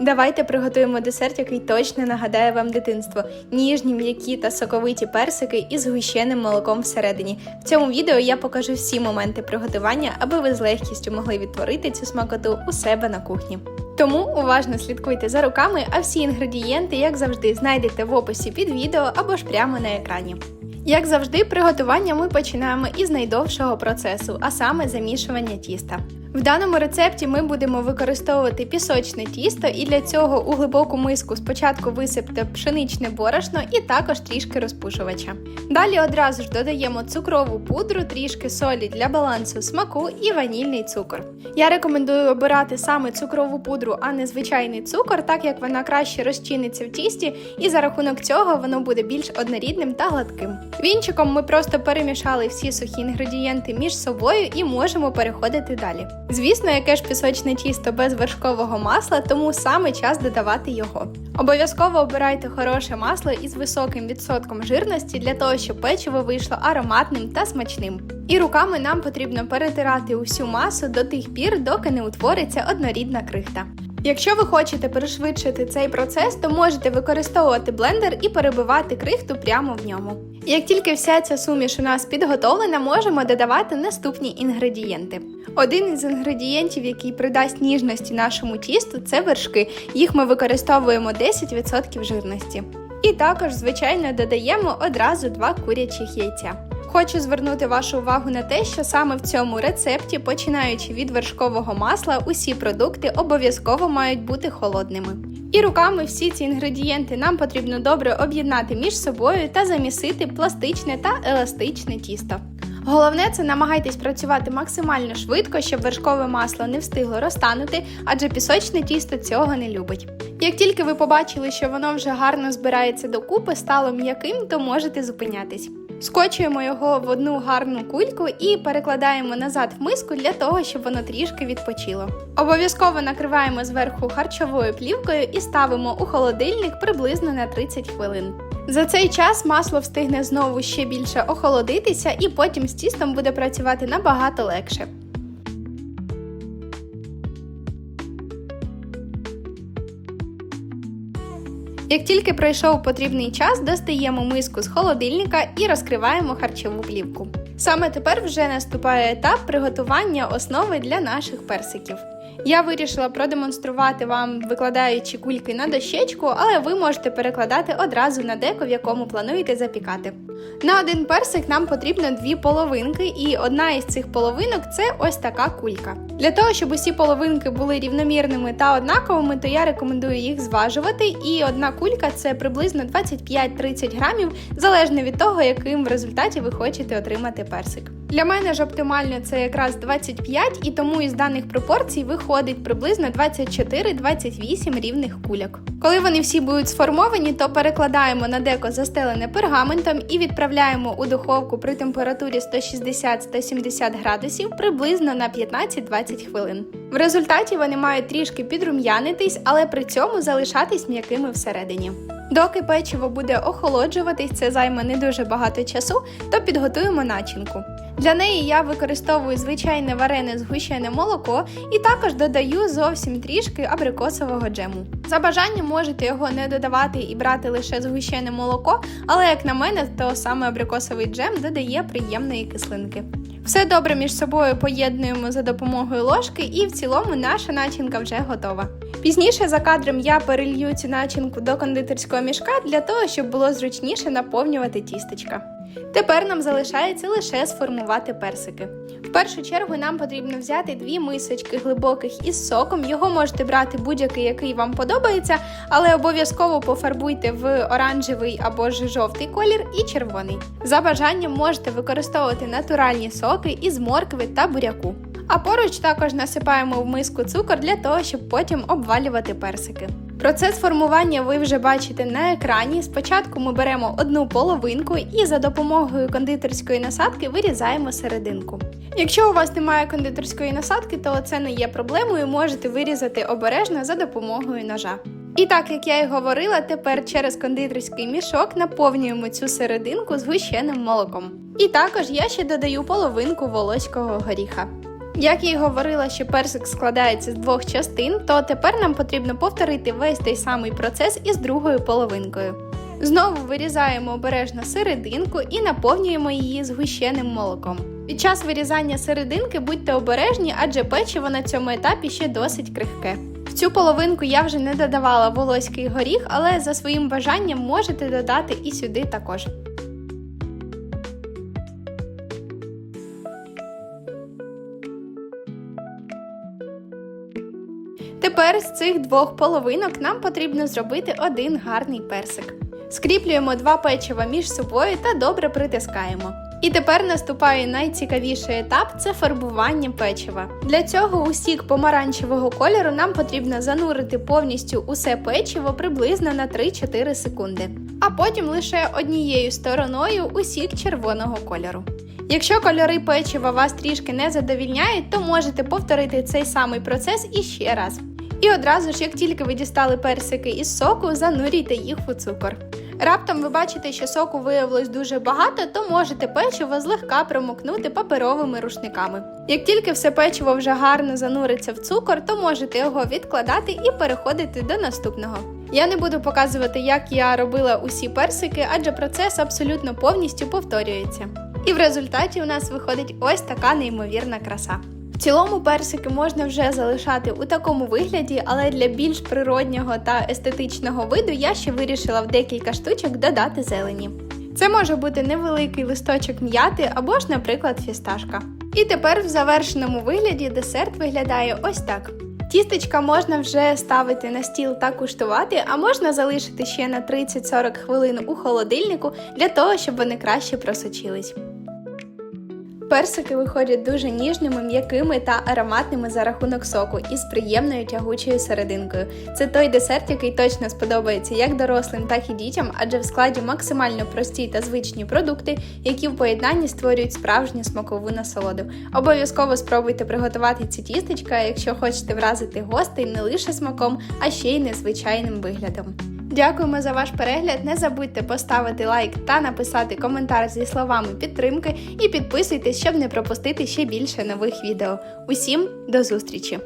Давайте приготуємо десерт, який точно нагадає вам дитинство. Ніжні, м'які та соковиті персики із згущеним молоком всередині. В цьому відео я покажу всі моменти приготування, аби ви з легкістю могли відтворити цю смакоту у себе на кухні. Тому уважно слідкуйте за руками, а всі інгредієнти, як завжди, знайдете в описі під відео або ж прямо на екрані. Як завжди, приготування ми починаємо із найдовшого процесу, а саме замішування тіста. В даному рецепті ми будемо використовувати пісочне тісто, і для цього у глибоку миску спочатку висипте пшеничне борошно і також трішки розпушувача. Далі одразу ж додаємо цукрову пудру, трішки солі для балансу смаку і ванільний цукор. Я рекомендую обирати саме цукрову пудру, а не звичайний цукор, так як вона краще розчиниться в тісті, і за рахунок цього воно буде більш однорідним та гладким. Вінчиком ми просто перемішали всі сухі інгредієнти між собою і можемо переходити далі. Звісно, яке ж пісочне тісто без вершкового масла, тому саме час додавати його. Обов'язково обирайте хороше масло із високим відсотком жирності для того, щоб печиво вийшло ароматним та смачним. І руками нам потрібно перетирати усю масу до тих пір, доки не утвориться однорідна крихта. Якщо ви хочете пришвидшити цей процес, то можете використовувати блендер і перебивати крихту прямо в ньому. Як тільки вся ця суміш у нас підготовлена, можемо додавати наступні інгредієнти. Один із інгредієнтів, який придасть ніжності нашому тісту, це вершки. Їх ми використовуємо 10% жирності. І також, звичайно, додаємо одразу два курячих яйця. Хочу звернути вашу увагу на те, що саме в цьому рецепті, починаючи від вершкового масла, усі продукти обов'язково мають бути холодними. І руками всі ці інгредієнти нам потрібно добре об'єднати між собою та замісити пластичне та еластичне тісто. Головне це намагайтесь працювати максимально швидко, щоб вершкове масло не встигло розтанути, адже пісочне тісто цього не любить. Як тільки ви побачили, що воно вже гарно збирається докупи, стало м'яким, то можете зупинятись. Скочуємо його в одну гарну кульку і перекладаємо назад в миску для того, щоб воно трішки відпочило. Обов'язково накриваємо зверху харчовою плівкою і ставимо у холодильник приблизно на 30 хвилин. За цей час масло встигне знову ще більше охолодитися, і потім з тістом буде працювати набагато легше. Як тільки пройшов потрібний час, достаємо миску з холодильника і розкриваємо харчову плівку. Саме тепер вже наступає етап приготування основи для наших персиків. Я вирішила продемонструвати вам, викладаючи кульки на дощечку, але ви можете перекладати одразу на деко, в якому плануєте запікати. На один персик нам потрібно дві половинки, і одна із цих половинок це ось така кулька. Для того, щоб усі половинки були рівномірними та однаковими, то я рекомендую їх зважувати. І одна кулька це приблизно 25-30 грамів, залежно від того, яким в результаті ви хочете отримати персик. Для мене ж оптимально це якраз 25, і тому із даних пропорцій виходить приблизно 24-28 рівних кульок. Коли вони всі будуть сформовані, то перекладаємо на деко застелене пергаментом і відправляємо у духовку при температурі 160-170 градусів приблизно на 15-20 хвилин. В результаті вони мають трішки підрум'янитись, але при цьому залишатись м'якими всередині. Доки печиво буде охолоджуватись, це займе не дуже багато часу, то підготуємо начинку. Для неї я використовую звичайне варене згущене молоко і також додаю зовсім трішки абрикосового джему. За бажанням можете його не додавати і брати лише згущене молоко, але як на мене, то саме абрикосовий джем додає приємної кислинки. Все добре між собою поєднуємо за допомогою ложки, і в цілому наша начинка вже готова. Пізніше за кадром я перелью цю начинку до кондитерського мішка для того, щоб було зручніше наповнювати тістечка. Тепер нам залишається лише сформувати персики. В першу чергу нам потрібно взяти дві мисочки глибоких із соком. Його можете брати будь-який, який вам подобається, але обов'язково пофарбуйте в оранжевий або ж жовтий колір і червоний. За бажанням можете використовувати натуральні соки із моркви та буряку. А поруч також насипаємо в миску цукор для того, щоб потім обвалювати персики. Процес формування ви вже бачите на екрані. Спочатку ми беремо одну половинку і за допомогою кондитерської насадки вирізаємо серединку. Якщо у вас немає кондитерської насадки, то це не є проблемою, можете вирізати обережно за допомогою ножа. І так як я й говорила, тепер через кондитерський мішок наповнюємо цю серединку згущеним молоком. І також я ще додаю половинку волоського горіха. Як я й говорила, що персик складається з двох частин, то тепер нам потрібно повторити весь той самий процес із другою половинкою. Знову вирізаємо обережно серединку і наповнюємо її згущеним молоком. Під час вирізання серединки будьте обережні, адже печиво на цьому етапі ще досить крихке. В цю половинку я вже не додавала волоський горіх, але за своїм бажанням можете додати і сюди також. Тепер з цих двох половинок нам потрібно зробити один гарний персик. Скріплюємо два печива між собою та добре притискаємо. І тепер наступає найцікавіший етап це фарбування печива. Для цього у сік помаранчевого кольору нам потрібно занурити повністю усе печиво приблизно на 3-4 секунди, а потім лише однією стороною у сік червоного кольору. Якщо кольори печива вас трішки не задовільняють, то можете повторити цей самий процес іще раз. І одразу ж, як тільки ви дістали персики із соку, занурюйте їх у цукор. Раптом ви бачите, що соку виявилось дуже багато, то можете печиво злегка промокнути паперовими рушниками. Як тільки все печиво вже гарно зануриться в цукор, то можете його відкладати і переходити до наступного. Я не буду показувати, як я робила усі персики, адже процес абсолютно повністю повторюється. І в результаті у нас виходить ось така неймовірна краса. Цілому персики можна вже залишати у такому вигляді, але для більш природнього та естетичного виду я ще вирішила в декілька штучок додати зелені. Це може бути невеликий листочок м'яти або ж, наприклад, фісташка. І тепер в завершеному вигляді десерт виглядає ось так. Тістечка можна вже ставити на стіл та куштувати, а можна залишити ще на 30-40 хвилин у холодильнику для того, щоб вони краще просочились. Персики виходять дуже ніжними, м'якими та ароматними за рахунок соку із приємною тягучою серединкою. Це той десерт, який точно сподобається як дорослим, так і дітям, адже в складі максимально прості та звичні продукти, які в поєднанні створюють справжню смакову насолоду. Обов'язково спробуйте приготувати ці тістечка, якщо хочете вразити гостей не лише смаком, а ще й незвичайним виглядом. Дякуємо за ваш перегляд. Не забудьте поставити лайк та написати коментар зі словами підтримки і підписуйтесь, щоб не пропустити ще більше нових відео. Усім до зустрічі!